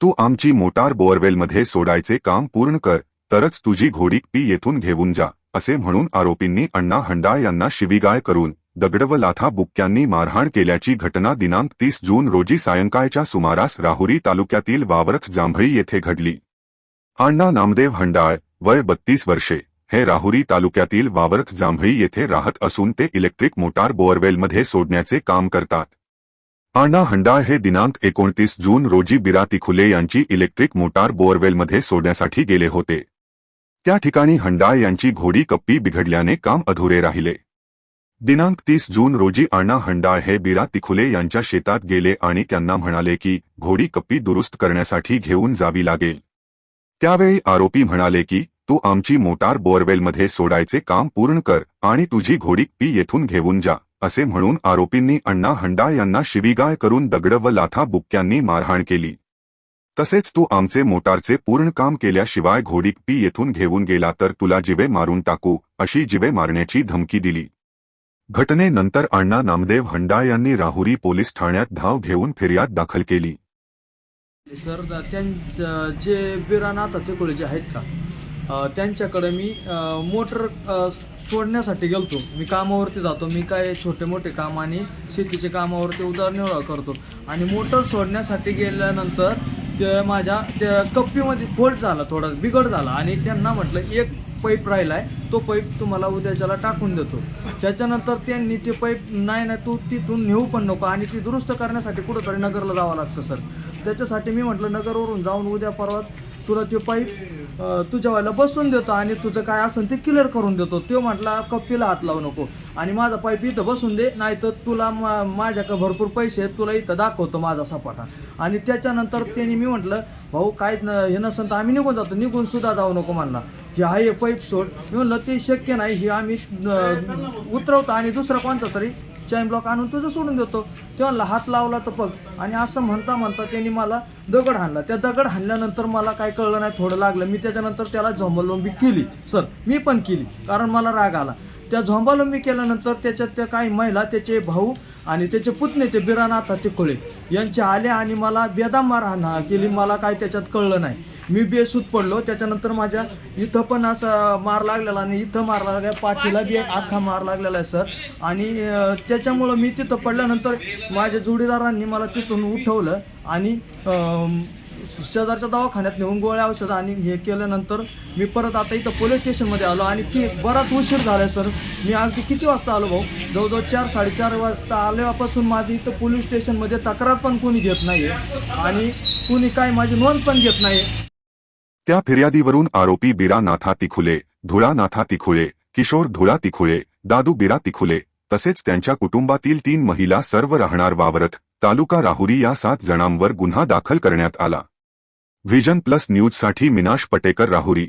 तू आमची मोटार बोअरवेलमध्ये सोडायचे काम पूर्ण कर तरच तुझी घोडी पी येथून घेऊन जा असे म्हणून आरोपींनी अण्णा हंडाळ यांना शिवीगाळ करून दगड व लाथा बुक्क्यांनी मारहाण केल्याची घटना दिनांक तीस जून रोजी सायंकाळच्या सुमारास राहुरी तालुक्यातील वावरथ जांभळी येथे घडली. अण्णा नामदेव हंडाळ वय बत्तीस वर्षे हे राहुरी तालुक्यातील वावरथ जांभळी येथे राहत असून ते इलेक्ट्रिक मोटार बोअरवेलमध्ये सोडण्याचे काम करतात. अण्णा हंडाळ हे दिनांक एकोणतीस जून रोजी बिराती खुले यांची इलेक्ट्रिक मोटार बोअरवेलमध्ये सोडण्यासाठी गेले होते. त्या ठिकाणी हंडाळ यांची घोडी कप्पी बिघडल्याने काम अधुरे राहिले. दिनांक तीस जून रोजी अण्णा हंडाळ हे बिरा तिखुले यांच्या शेतात गेले आणि त्यांना म्हणाले की घोडी कप्पी दुरुस्त करण्यासाठी घेऊन जावी लागेल. त्यावेळी आरोपी म्हणाले की तू आमची मोटार बोअरवेलमध्ये सोडायचे काम पूर्ण कर आणि तुझी घोडी पी येथून घेऊन जा. असे म्हणून आरोपींनी अण्णा हंडा यांना शिवीगाळ करून दगड व लाथा बुक्क्यांनी मारहाण केली. तसेच तू आमचे मोटारचे पूर्ण काम केल्याशिवाय घोडीक पी येथून घेऊन गेला तर तुला जिवे मारून टाकू अशी जिवे मारण्याची धमकी दिली. घटनेनंतर अण्णा नामदेव हंडा यांनी राहुरी पोलीस ठाण्यात धाव घेऊन फिर्याद दाखल केली. सर जे बिरानाथ तिकोळे जे आहेत का त्यांच्याकडे मी मोटर सोडण्यासाठी गेलतो. मी कामावरती जातो. मी काय छोटे मोठे काम आणि शेतीचे कामावरती उदरनिर्वाह करतो. आणि मोटर सोडण्यासाठी गेल्यानंतर ते माझ्या त्या कप्पीमध्ये फोल्ट झाला थोडा बिघड झाला. आणि त्यांना म्हटलं एक पाईप राहिला आहे तो पाईप तुम्हाला उद्याच्याला टाकून देतो. त्याच्यानंतर त्यांनी ते पाईप नाही नाही तू तिथून नेऊ पण नको. आणि ती दुरुस्त करण्यासाठी कुठंतरी नगरला जावं लागतं सर. त्याच्यासाठी मी म्हटलं नगरवरून जाऊन उद्या परवा तुला ते पाईप अं, तुझ्या बसून देतो आणि तुझं काय असेल ते क्लिअर करून देतो. तो म्हटला कप्पीला हात लावू नको. आणि माझा पाईप इथं बसून दे नाही तर तुला मा माझ्याकडे भरपूर पैसे आहेत तुला इथं दाखवतो माझा सपाटा. आणि त्याच्यानंतर त्यांनी मी म्हटलं भाऊ काय न हे नसेल तर आम्ही निघून जातो निघून सुद्धा जाऊ नको म्हणला. की हा हे पाईप सोड. मी म्हणलं ते शक्य नाही हे आम्ही उतरवतो आणि दुसरा कोणता तरी चैन ब्लॉक आणून तुझं सोडून देतो. तेव्हा हात लावला तर बघ. आणि असं म्हणता म्हणता त्यांनी मला दगड हाणला. त्या दगड हाणल्यानंतर मला काय कळलं नाही थोडं लागलं. मी त्याच्यानंतर त्याला झोंबलोंबी केली. सर मी पण केली. कारण मला राग आला. त्या झोंबालोंबी केल्यानंतर त्याच्यात त्या काही महिला त्याचे भाऊ आणि त्याचे पुतणे ते बिरानाथ तिकोळे यांचे आले आणि मला बेदाम मारहाण केली. मला काय त्याच्यात कळलं नाही. मी बेसूत पडलो त्याच्यानंतर माझ्या इथं पण असं मार लागलेला आणि इथं मार लागला पाठीला बी आखा मार लागलेला आहे सर. आणि त्याच्यामुळं मी तिथं पडल्यानंतर माझ्या जोडीदारांनी मला तिथून उठवलं आणि शेजारच्या दवाखान्यात नेऊन गोळ्या औषध आणि हे केल्यानंतर मी परत आता इथं पोलीस स्टेशनमध्ये आलो आणि की बराच उशीर झाला सर. मी अगदी किती वाजता आलो भाऊ? जवळजवळ चार साडेचार वाजता आल्यापासून माझी इथं पोलीस स्टेशनमध्ये तक्रार पण कोणी घेत नाही आणि कुणी काय माझी नोंद पण घेत नाही त्या फिर्यादीवरून आरोपी बिरा नाथा तिखुले धुळा नाथा तिखुळे किशोर धुळा तिखुळे दादू बिरा तिखुले तसेच त्यांच्या कुटुंबातील तीन महिला सर्व राहणार वावरत तालुका राहुरी या सात जणांवर गुन्हा दाखल करण्यात आला. व्हिजन प्लस न्यूजसाठी मिनाश पटेकर राहुरी.